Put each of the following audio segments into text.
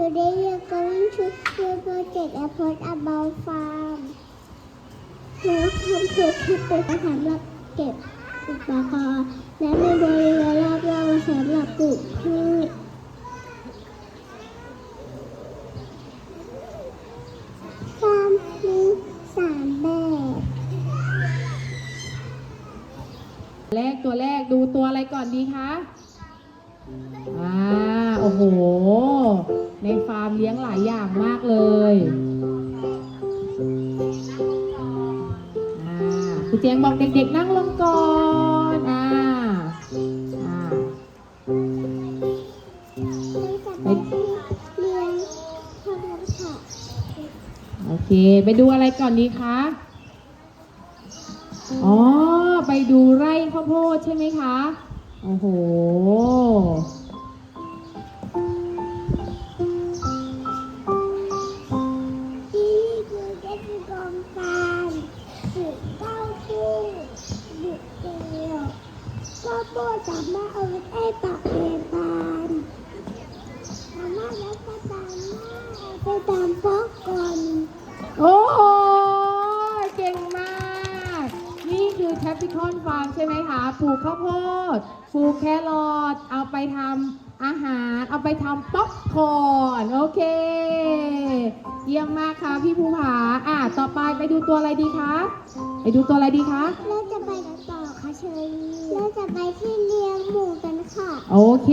Today we are going to do project a pot about farm แล้วทำถูกที่เป็นสำหรับเก็บอุปกรณ์และมีบริเวณรอบๆสำหรับปลูกพืชฟาร์มมีสามแบบแรกตัวแรกดูตัวอะไรก่อนดีคะ อ่าโอ้โห ในฟาร์มเลี้ยงหลายอย่างมากเลยอ่าคุณเจียงบอกเด็กๆนั่งลงก่อนอ่าอ่าไปเรียนทำค่ะโอเค ไปดูอะไรก่อนดีคะอ๋อ ไปดูไร่ข้าวโพดใช่ไหมคะ โอ้โหที่นี่คือเด็กกองการสืบเต้าหู้บุกเกลียวก็โบสามารถเอาไว้ให้ปักเรียนตามสามารถแล้วก็ตามหน้าเอาไปตามฟอกก่อน โอ้ ปิคอนฟาร์มใช่ไหมคะ ปลูกข้าวโพด ปลูกแครอท เอาไปทำอาหาร เอาไปทำป๊อปคอร์น โอเค เยี่ยมมากค่ะพี่ภูผา อะ ต่อไปไปดูตัวอะไรดีคะ ไปดูตัวอะไรดีคะ เราจะไปกันต่อค่ะเชอรี่เราจะไปที่เลี้ยงหมูกันค่ะ โอเค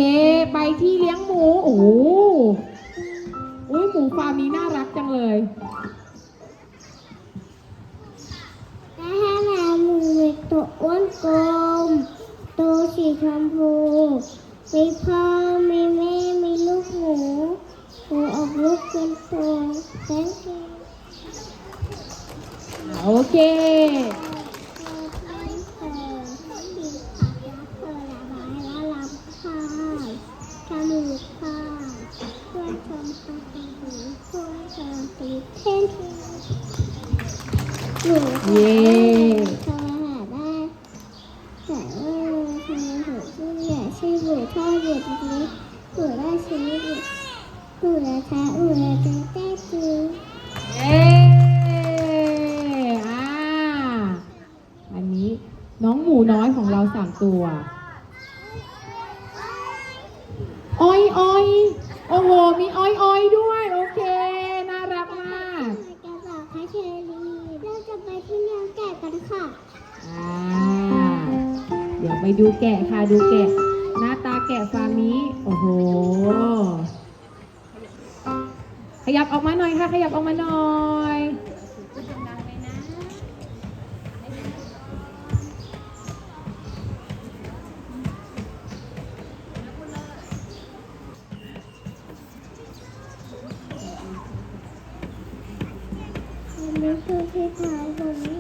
ไปที่เลี้ยงหมู โอ้โหอุ้ยหมูฟาร์มนี้น่ารักจังเลย และให้แมว หมูมีตัวอ้วนกลม ตัวสีชมพูมีพ่อมีแม่มีลูกหมูหมูออกลูกเป็นตัวแตงกินโอเคเย้ ทำอาหารได้แต่ว่าทำอาหารที่ให ญ่ใช่หมูทอดหมูเล็กหมูราดชิ้นหมูหมูราคาหมูราคาแต้จือเย้อ่าอันนี้น้องหมูน้อยของเราสามตัวอ้อยอ้อยโอ้โห มีอ้อยอ้อยด้วย โอเค น่ารักมากจะบอกค่ะเชอรี่เราจะไปที่เลี้ยงแกะกันค่ะ อ่า เดี๋ยวไปดูแกะค่ะ ดูแกะ นี้ โอ้โห ขยับออกมาหน่อยค่ะ ขยับออกมาหน่อยอันนี้คือที่ทางผม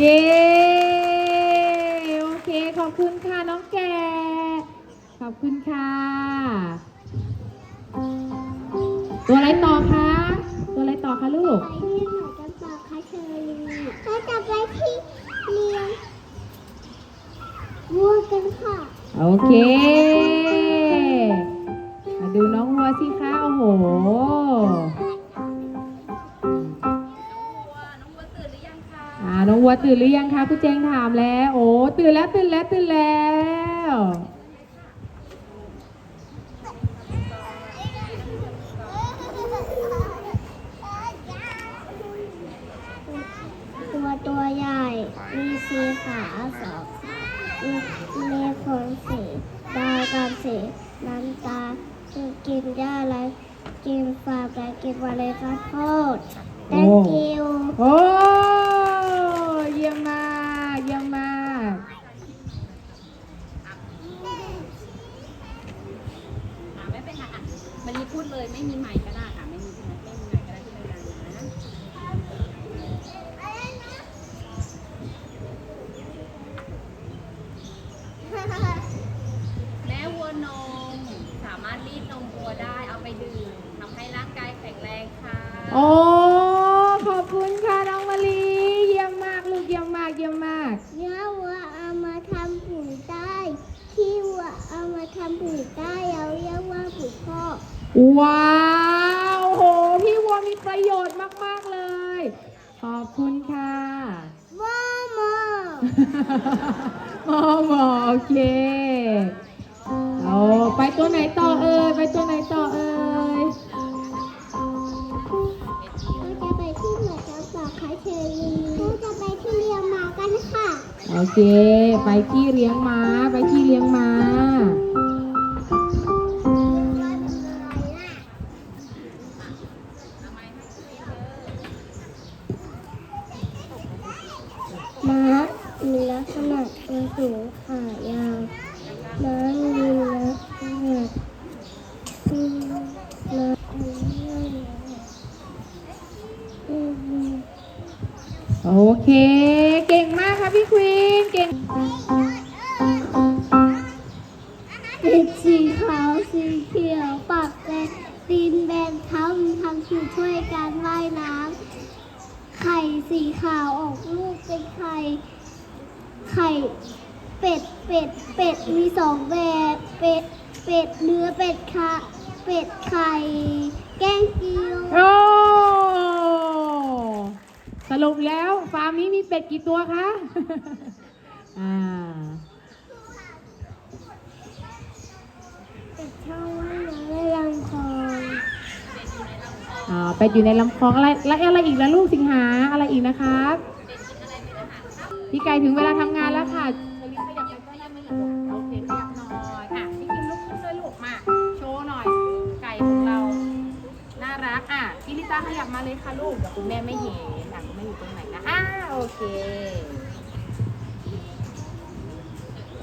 เย้โอเคขอบคุณค่ะน้องแกะขอบคุณค่ะ ตัวอะไรต่อคะตัวอะไรต่อคะลูกไปที่ไหนกันต่อคะเชอรี่เราจะไปที่เลี้ยงวัวกันค่ะ โอเคมาดูน้องวัวสิคะโอ้โห อ่าน้องวัวตื่นหรือยังคะคุณเจงถามแล้ว โอ้ตื่นแล้วตื่นแล้วตื่นแล้วตัวตัวใหญ่ มีสีขาสองขามีมีขนสีดาวกับสีน้ำตาลคือกินหญ้าและกินฟาร์มและกินวาเลข้าวโพด thank you โอ้เยี่ยมมาก เยี่ยมมาก อะไม่เป็นไร มันรีพูดเลยไม่มีใหม่ก็ได้ ว้าวโอ้โห พี่วัวมีประโยชน์มาก ๆ เลย ขอบคุณค่ะว้าวมอมอมอโอเคเอาไปตัวไหนต่อเอ่ยไปตัวไหนต่อเอ่ยเราจะไปที่เหนือจังหวัดคาเชลีเราจะไปที่เรียงมากันค่ะ โอเค ไปที่เลี้ยงม้า ไปที่เลี้ยงม้าม้า มีลักษณะตัวสูงขายาวม้ามีลักษณะอืมม้าอืมโอเค เก่งมากค่ะพี่ควีนเก่งเป็นสีขาวสีเขียวปากแดงตีนแบนเท้ามีทางคือช่วยการว่ายน้ำไข่สีขาวออกลูกเป็นไข่ ไข่ เป็ด เป็ด เป็ด มีสองแบบ เป็ด เป็ด เนื้อ เป็ดค่ะ เป็ดไข่ แกงเกียว โอ้สรุปแล้วฟาร์มนี้มีเป็ดกี่ตัวคะ อ่า เป็ดช่องว่ายน้ำในลำคลองอ่าเป็ดอยู่ในลำคลองอะไรแล้วอะไรอีกแล้วลูกสิงหาอะไรอีกนะครับพี่ ไก่ถึงเวลาทำงานแล้วค่ะเชอรี่ขยับไปใกล้ยังไม่หยุดโอเคขยับหน่อยอะพี่คิมลุกขึ้นด้วยลูกมา โชว์หน่อย ไก่ของเรา น่ารักอะพี่ลิต้าขยับมาเลยค่ะลูกเดี๋ยวคุณแม่ไม่เห็นอะคุณแม่อยู่ตรงไหนนะอ่าโอเค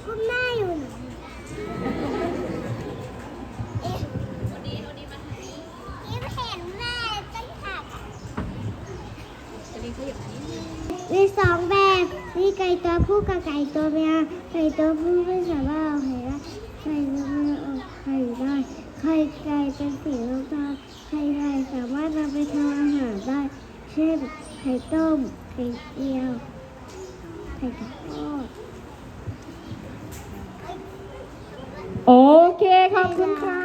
คุณแม่อยู่ไหนยิ้มเห็นแม่ตั้งแต่เชอรี่ขยับมานิดนึงมีสองแบบ มีไก่ตัวผู้กับไก่ตัวเมียไก่ตัวผู้ไม่สามารถเอไข่ได้ไก่ตัวเมียออกไข่ได้ไข่ไก่เป็นสีน้ำตาลไข่ไก่สามารถนำไปทำอาหารได้ เช่นไข่ต้มไข่เจียวไข่ทอดโอเคขอบคุณค่ะ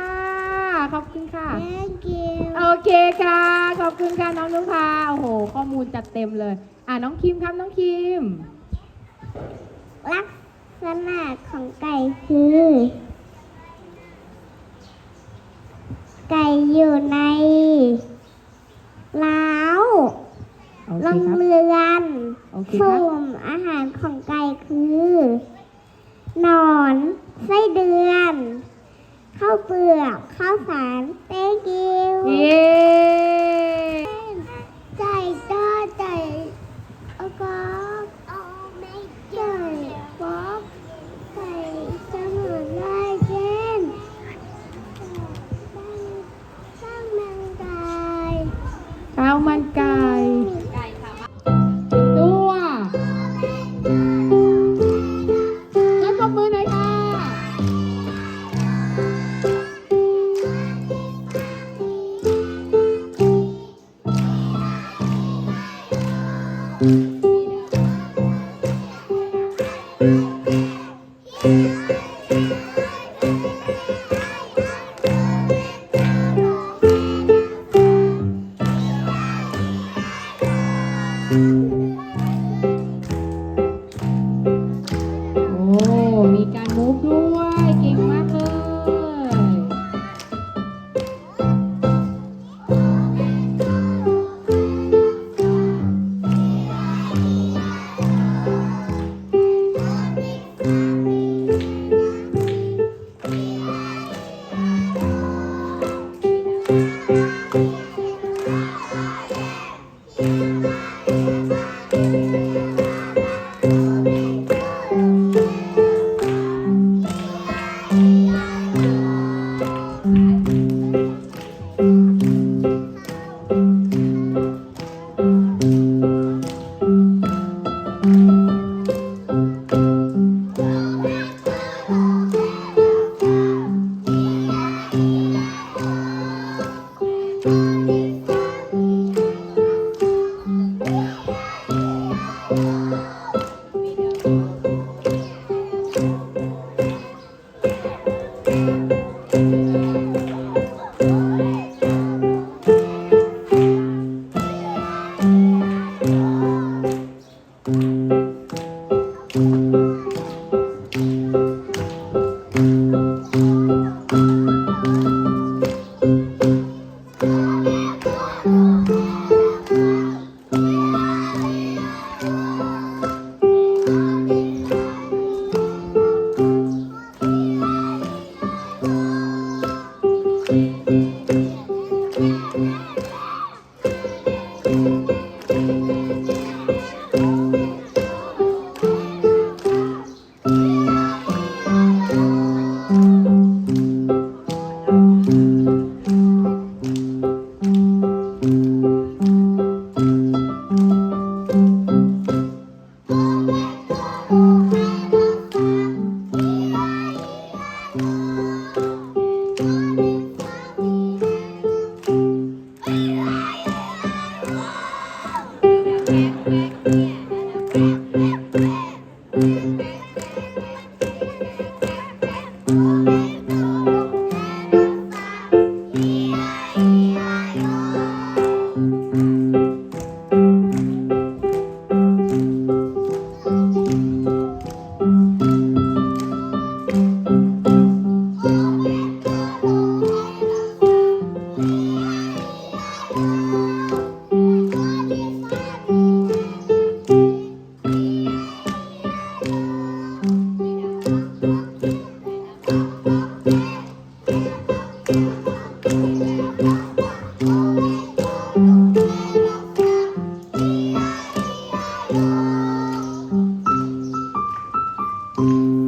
ขอบคุณค่ะ Thank you โอเคค่ะ ขอบคุณค่ะน้องนุภาโอ้โห ข้อมูลจัดเต็มเลย อะน้องคิมครับน้องคิม ลักษณะของไก่คือ ไก่อยู่ในล้าวโอเคโรงครับ เรือนโอเคครับสุ่มอาหารของไก่คือหนอนไส้เดือน ข้าวเปลือก ข้าวสารเต้กิว เย้ เว้า